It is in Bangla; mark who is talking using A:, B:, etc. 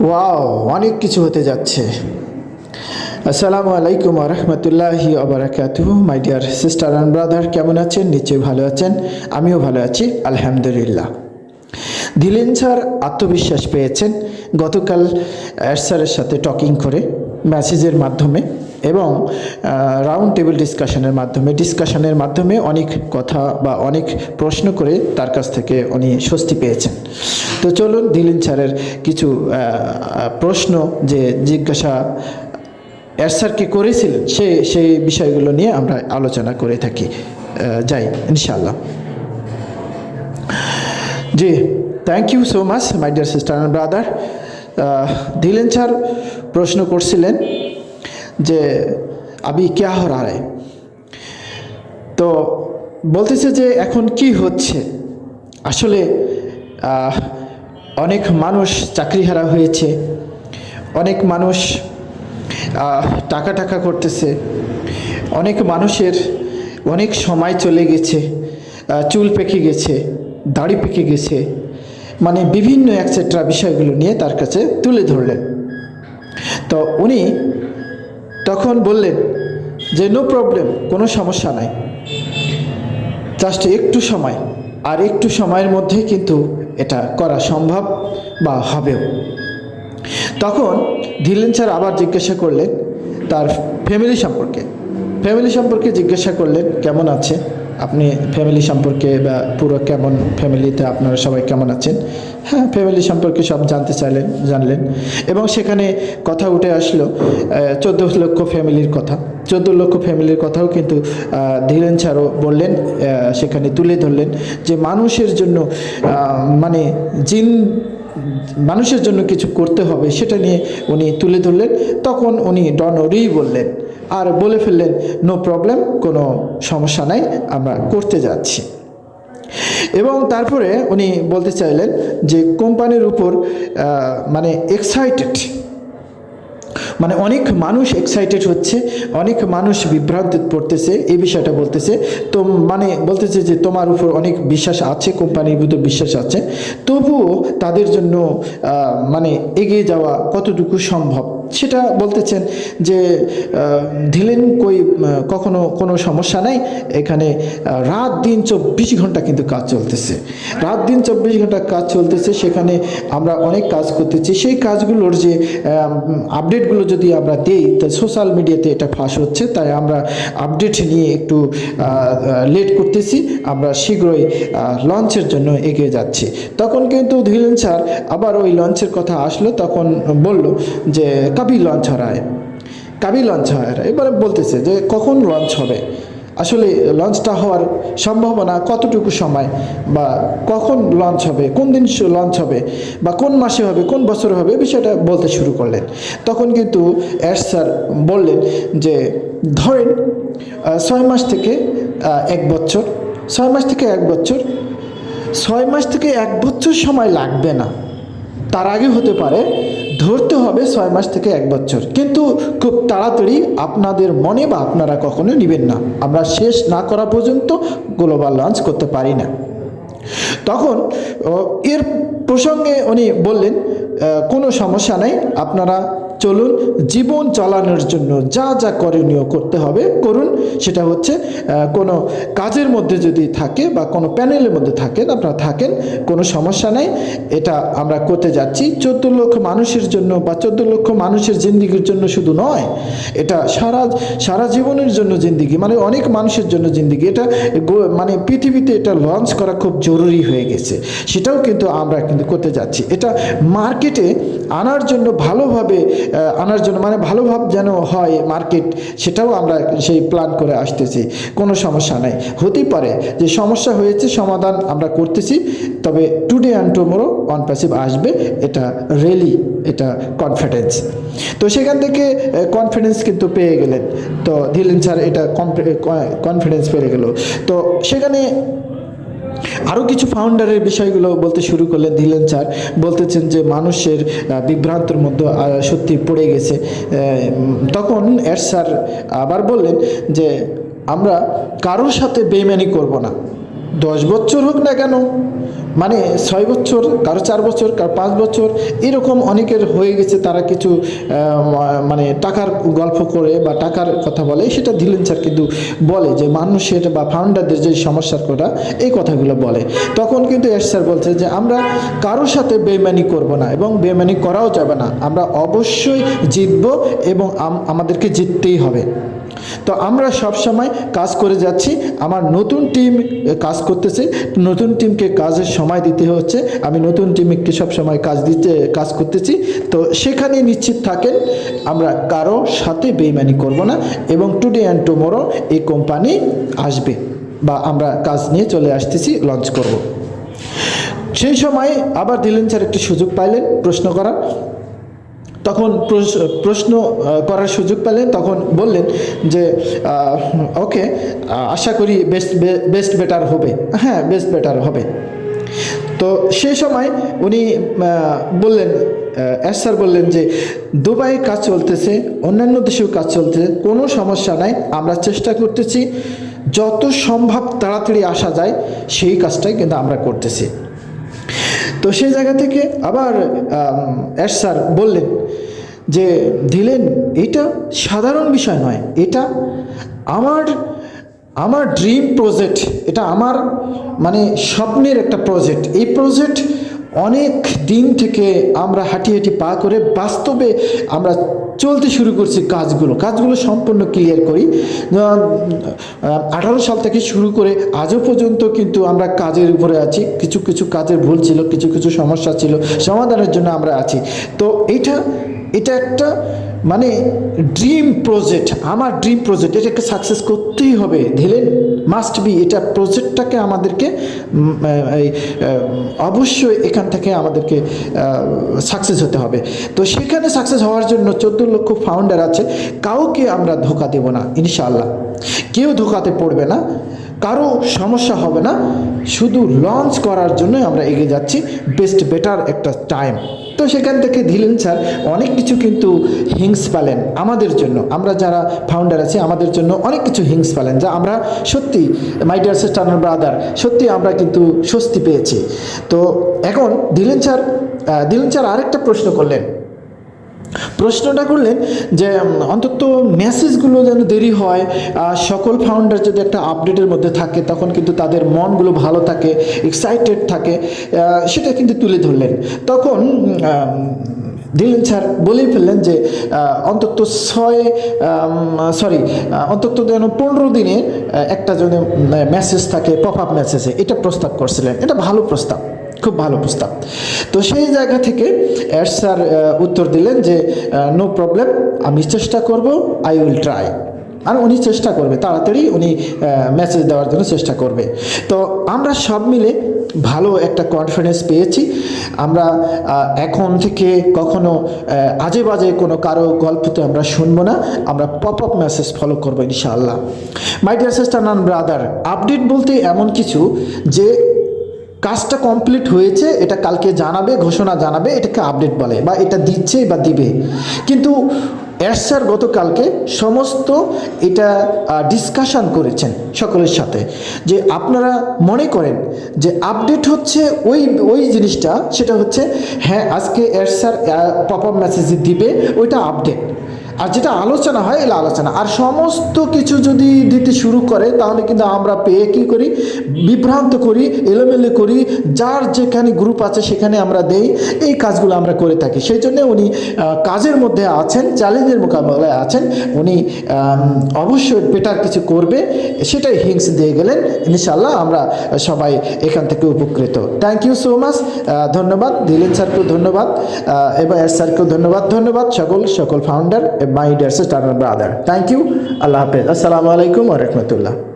A: ওয়াও অনেক কিছু হতে যাচ্ছে। আসসালামু আলাইকুম রহমতুল্লাহি আবরাকাতু my dear sister and brother কেমন আছেন? নিশ্চয়ই ভালো আছেন। আমিও ভালো আছি, আলহামদুলিল্লাহ। দিলেন স্যার আত্মবিশ্বাস পেয়েছেন। গতকাল অ্যাড স্যারের সাথে টকিং করে মেসেজের মাধ্যমে। এবং রাউন্ড টেবিল ডিসকাশনের মাধ্যমে ডিসকাশনের মাধ্যমে অনেক কথা বা অনেক প্রশ্ন করে তার কাছ থেকে উনি স্বস্তি পেয়েছেন। তো চলুন দিলিন স্যারের কিছু প্রশ্ন যে জিজ্ঞাসা, এর স্যারকে করেছিলেন, সে, সেই বিষয়গুলো নিয়ে আমরা আলোচনা করে থাকি। যাই ইনশাল্লাহ জি thank you so much my dear sister and brother দিলেন স্যার প্রশ্ন করছিলেন যে আবি ক্যা হো রা তো বলতেছে যে এখন কি হচ্ছে? আসলে অনেক মানুষ চাকরিহারা হয়েছে, অনেক মানুষ টাকা টাকা করতেছে, অনেক মানুষের অনেক সময় চলে গেছে চুল পেকে গেছে, দাড়ি পেকে গেছে মানে বিভিন্ন অ্যাকসেট্রা বিষয়গুলো নিয়ে তার কাছে তুলে ধরলেন। তো উনি তখন বললেন যে নো প্রবলেম কোনো সমস্যা নাই। জাস্ট একটু সময়, আর একটু সময়ের মধ্যে কিন্তু এটা করা সম্ভব বা হবেও। তখন ধীরেন স্যার আবার জিজ্ঞাসা করলেন, তার ফ্যামিলি সম্পর্কে? ফ্যামিলি সম্পর্কে জিজ্ঞাসা করলেন, কেমন আছে? আপনি ফ্যামিলি সম্পর্কে বা পুরো কেমন ফ্যামিলিতে আপনারা সবাই কেমন আছেন? হ্যাঁ ফ্যামিলি সম্পর্কে সব জানতে চাইলেন, জানলেন। এবং সেখানে কথা উঠে আসলো চোদ্দ লক্ষ ফ্যামিলির কথা। চোদ্দ লক্ষ ফ্যামিলির কথাও কিন্তু ধীরেন স্যারও বললেন সেখানে তুলে ধরলেন যে মানুষের জন্য মানে জিন মানুষের জন্য কিছু করতে হবে, সেটা নিয়ে উনি তুলে ধরলেন। তখন উনি ডন রি বললেন, আর বলে ফেললেন নো প্রবলেম কোনো সমস্যা নাই, আমরা করতে যাচ্ছি। এবং তারপরে উনি বলতে চাইলেন যে, কোম্পানির উপর মানে এক্সাইটেড মানে অনেক মানুষ এক্সাইটেড হচ্ছে, অনেক মানুষ বিভ্রান্ত পড়তেছে, এই বিষয়টা বলতেছে। তো মানে বলতেছে যে তোমার উপর অনেক বিশ্বাস আছে, কোম্পানির ভিতর বিশ্বাস আছে। তবুও তাদের জন্য মানে এগিয়ে যাওয়া কতটুকু সম্ভব? সেটা বলতেছেন যে ধিলেন কই কখনো কোনো সমস্যা নাই, এখানে রাত দিন চব্বিশ ঘণ্টা কিন্তু কাজ চলতেছে। রাত দিন চব্বিশ ঘণ্টা কাজ চলতেছে, সেখানে আমরা অনেক কাজ করতেছি। সেই কাজগুলোর যে আপডেটগুলো যদি আমরা দিই, তো সোশ্যাল মিডিয়াতে এটা ফাঁস হচ্ছে, তাই আমরা আপডেট নিয়ে একটু লেট করতেছি। আমরা শীঘ্রই লঞ্চের জন্য এগিয়ে যাচ্ছি। তখন কিন্তু ধীরেন স্যার আবার ওই লঞ্চের কথা আসলো, তখন বলল যে কবি লঞ্চ হারায় কবি লঞ্চ হারায় এবারে বলতেছে যে কখন লঞ্চ হবে? আসলে লঞ্চটা হওয়ার সম্ভাবনা কতটুকু সময় বা কখন লঞ্চ হবে, কোন দিন লঞ্চ হবে বা কোন মাসে হবে, কোন বছরে হবে বিষয়টা বলতে শুরু করলেন। তখন কিন্তু অ্যাশ স্যার বললেন যে, ধরেন ছয় মাস থেকে এক বছর, ছয় মাস থেকে এক বছর, ছয় মাস থেকে এক বছর সময় লাগবে না। তার আগে হতে পারে, ধরতে হবে ছয় মাস থেকে এক বছর। কিন্তু খুব তাড়াতাড়ি আপনাদের মনে বা আপনারা কখনো নেবেন না। আমরা শেষ না করা পর্যন্ত গ্লোবাল লঞ্চ করতে পারি না। তখন এর প্রসঙ্গে উনি বললেন কোনো সমস্যা নেই, আপনারা চলুন জীবন চালানোর জন্য যা যা করণীয় করতে হবে করুন। সেটা হচ্ছে কোনো কাজের মধ্যে যদি থাকে বা কোনো প্যানেলের মধ্যে থাকেন, আপনারা থাকেন, কোনো সমস্যা নাই। এটা আমরা করতে যাচ্ছি। চোদ্দ লক্ষ মানুষের জন্য বা চোদ্দ লক্ষ মানুষের জিন্দিগির জন্য শুধু নয়, এটা সারা সারা জীবনের জন্য জিন্দিগি মানে অনেক মানুষের জন্য জিন্দিগি। এটা মানে পৃথিবীতে এটা লঞ্চ করা খুব জরুরি হয়ে গেছে। সেটাও কিন্তু আমরা কিন্তু করতে যাচ্ছি। এটা মার্কেটে আনার জন্য ভালোভাবে আনার জন্য মানে ভালোভাবে যেন হয় মার্কেট, সেটাও আমরা সেই প্ল্যান করে আসতেছি। কোনো সমস্যা নাই। হতেই পারে যে সমস্যা হয়েছে, সমাধান আমরা করতেছি, তবে today and tomorrow on passive আসবে, এটা রেলি এটা কনফিডেন্স তো সেখান থেকে কনফিডেন্স কিন্তু পেয়ে গেলেন। তো দিলেন স্যার এটা কনফিডেন্স পেয়ে গেল। তো সেখানে আরও কিছু ফাউন্ডারের বিষয়গুলো বলতে শুরু করলে দিলেন স্যার। বলতেছেন যে মানুষের বিভ্রান্তর মধ্যে সত্যি পড়ে গেছে। তখন এর স্যার আবার বললেন যে, আমরা কারোর সাথে বেইমানি করব না। দশ বছর হোক না কেন মানে ছয় বছর, কারও চার বছর, কারও পাঁচ বছর, এরকম অনেকের হয়ে গেছে তারা কিছু মানে টাকার গল্প করে বা টাকার কথা বলে, সেটা দিলেন স্যার কিন্তু বলে যে মানুষের বা ফাউন্ডারদের যে সমস্যার কথা, এই কথাগুলো বলে। তখন কিন্তু এস স্যার বলছে যে আমরা কারোর সাথে বেমানি করব না এবং বেমানি করাও যাবে না। আমরা অবশ্যই জিতব এবং আমাদেরকে জিততেই হবে। তো আমরা সব সময় কাজ করে যাচ্ছি। আমার নতুন টিম কাজ করতেছে। নতুন টিমকে কাজের সময় দিতে হচ্ছে। আমি নতুন টিমকে সব সময় কাজ দিতে, কাজ করতেছি। তো সেখানে নিশ্চিত থাকেন, আমরা কারও সাথে বেইমানি করব না এবং টুডে অ্যান্ড টুমোরো এই কোম্পানি আসবে বা আমরা কাজ নিয়ে চলে আসতেছি লঞ্চ করব। সেই সময় আবার দিলেন স্যার একটি সুযোগ পাইলেন প্রশ্ন করার। তখন প্রশ- প্রশ্ন করার সুযোগ পেলেন, তখন বললেন যে ওকে আশা করি বেস্ট বেস্ট বেটার হবে। হ্যাঁ বেস্ট বেটার হবে। তো সে সময় উনি বললেন এস স্যার বললেন যে, দুবাইয়ে কাজ চলতেছে, অন্যান্য দেশেও কাজ চলতেছে, কোনো সমস্যা নাই, আমরা চেষ্টা করতেছি, যত সম্ভব তাড়াতাড়ি আসা যায়, সেই কাজটাই কিন্তু আমরা করতেছি। তো সেই জায়গা থেকে আবার এস স্যার বললেন যে, দিলেন, এটা সাধারণ বিষয় নয়, এটা আমার আমার ড্রিম প্রজেক্ট এটা আমার মানে স্বপ্নের একটা প্রজেক্ট এই প্রজেক্ট অনেক দিন থেকে আমরা হাঁটি হাঁটি পা করে বাস্তবে আমরা চলতে শুরু করছি কাজগুলো। কাজগুলো সম্পূর্ণ ক্লিয়ার করি। আঠারো সাল থেকে শুরু করে আজও পর্যন্ত কিন্তু আমরা কাজের উপরে আছি। কিছু কিছু কাজের ভুল ছিল, কিছু কিছু সমস্যা ছিল, সমাধানের জন্য আমরা আছি। তো এটা এটা একটা মানে ড্রিম প্রজেক্ট আমার ড্রিম প্রজেক্ট এটাকে সাকসেস করতেই হবে। ধীরেন মাস্ট বি এটা প্রজেক্টটাকে আমাদেরকে অবশ্যই এখান থেকে আমাদেরকে সাকসেস হতে হবে। তো সেখানে সাকসেস হওয়ার জন্য চোদ্দ লক্ষ ফাউন্ডার আছে, কাউকে আমরা ধোকা দেব না, ইনশাআল্লাহ। কেউ ধোকাতে পড়বে না, কারও সমস্যা হবে না, শুধু লঞ্চ করার জন্যই আমরা এগিয়ে যাচ্ছি বেস্ট বেটার একটা টাইম তো সেখান থেকে দিলেন স্যার, অনেক কিছু কিন্তু হিংস পালেন আমাদের জন্য। আমরা যারা ফাউন্ডার আছি, আমাদের জন্য অনেক কিছু হিংস পালেন, যা আমরা সত্যি মাই ডিয়ার সিস্টার ব্রাদার সত্যি আমরা কিন্তু স্বস্তি পেয়েছি। তো এখন দিলেন স্যার দিলেন স্যার আরেকটা প্রশ্ন করলেন। প্রশ্নটা করলেন যে অন্তত মেসেজগুলো যেন দেরি হয় সকল ফাউন্ডার যদি একটা আপডেটের মধ্যে থাকে, তখন কিন্তু তাদের মনগুলো ভালো থাকে এক্সাইটেড থাকে সেটা কিন্তু তুলে ধরলেন। তখন দিলেন স্যার, বলেই ফেললেন যে অন্তত ছয় সরি অন্তত যেন পনেরো দিনে একটা যেন মেসেজ থাকে পপ আপ মেসেজে এটা প্রস্তাব করছিলেন। এটা ভালো প্রস্তাব। খুব ভালো প্রস্তাব। তো সেই জায়গা থেকে এর স্যার উত্তর দিলেন যে নো প্রবলেম আমি চেষ্টা করব আই উইল ট্রাই আর উনি চেষ্টা করবে, তাড়াতাড়ি উনি মেসেজ দেওয়ার জন্য চেষ্টা করবে। তো আমরা সব মিলে ভালো একটা কনফিডেন্স পেয়েছি। আমরা এখন থেকে কখনো আজে বাজে কোনো কারও গল্পতে আমরা শুনব না। আমরা পপ আপ মেসেজ ফলো করব ইনশাআল্লাহ। My dear sister and brother update বলতে এমন কিছু যে কাজটা কমপ্লিট হয়েছে, এটা কালকে জানাবে, ঘোষণা জানাবে, এটাকে আপডেট বলে বা এটা দিচ্ছে বা দিবে। কিন্তু স্যার গতকালকে সমস্ত এটা ডিসকাশন করেছেন সকলের সাথে যে আপনারা মনে করেন যে আপডেট হচ্ছে ওই ওই জিনিসটা, সেটা হচ্ছে হ্যাঁ আজকে স্যার পপ আপ মেসেজ দিবে, ওইটা আপডেট আর যেটা আলোচনা হয়, এলা আলোচনা। আর সমস্ত কিছু যদি দিতে শুরু করে, তাহলে কিন্তু আমরা পেয়ে কী করি? বিভ্রান্ত করি, এলোমেলো করি, যার যেখানে গ্রুপ আছে সেখানে আমরা দেই, এই কাজগুলো আমরা করে থাকি। সেই জন্য উনি কাজের মধ্যে আছেন, চ্যালেঞ্জের মোকাবেলায় আছেন, উনি অবশ্যই বেটার কিছু করবে, সেটাই হিংস দিয়ে গেলেন। ইনশাল্লাহ আমরা সবাই এখান থেকে উপকৃত। থ্যাংক ইউ সো মাচ ধন্যবাদ, দিলেন স্যারকেও ধন্যবাদ এবার স্যারকেও ধন্যবাদ ধন্যবাদ সকল সকল founder my dear sister brother thank you আল্লাহ হাফেজ। আসসালামু আলাইকুম রহমতুল্লাহ।